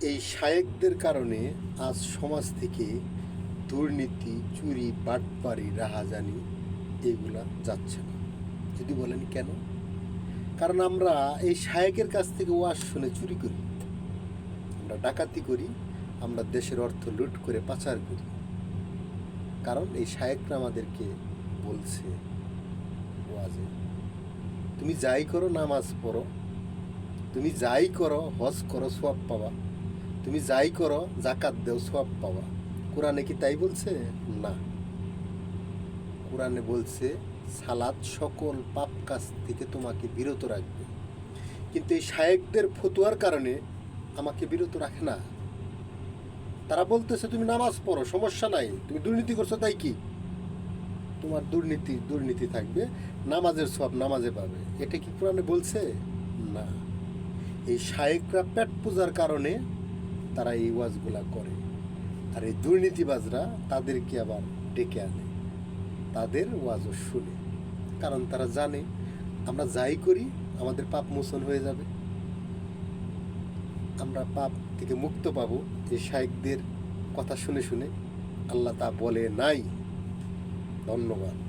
এই শায়েকদের কারণে আজ সমাজ থেকে দুর্নীতি, চুরি, বাটপারি, রাহাজানি এগুলা যাচ্ছে না। যদি বলেন কেন? কারণ আমরা এই শায়েকের কাছ থেকে ওয়াজ শুনে চুরি করি। আমরা ডাকাতি করি, আমরা দেশের অর্থ লুট করে পাচার করি। কারণ এই শায়েকরা আমাদেরকে বলছে ওয়াজে, তুমি যাই করো, নামাজ পড়ো। তুমি যাই করো, হজ করো সোয়াব পাবা। তুমি যাই করো জাকাত দেও সোয়াব পাওয়া কোরআনে কি তাই বলছে? না। কোরআনে বলছে, সালাদ সকল পাপ কাজ থেকে তোমাকে বিরত রাখবে। কিন্তু এই শায়েকদের ফতুয়ার কারণে আমাকে বিরত রাখে না। তারা বলতেছে, তুমি নামাজ পড়ো, সমস্যা নাই। তুমি দুর্নীতি করছ, তাই কি? তোমার দুর্নীতি দুর্নীতি থাকবে। নামাজের সব নামাজে পাবে। এটা কি কোরআনে বলছে? না। এই শায়েকরা পেট পূজার কারণে তারা এই ওয়াজগুলা করে। আর এই দুর্নীতিবাজরা তাদেরকে আবার ডেকে আনে। তাদের ওয়াজও শুনে। কারণ তারা জানে, আমরা যাই করি, আমাদের পাপ মোচন হয়ে যাবে। আমরা পাপ থেকে মুক্ত পাবো। এই শায়েকদের কথা শুনে শুনে আল্লাহ তা বলে নাই। ধন্যবাদ।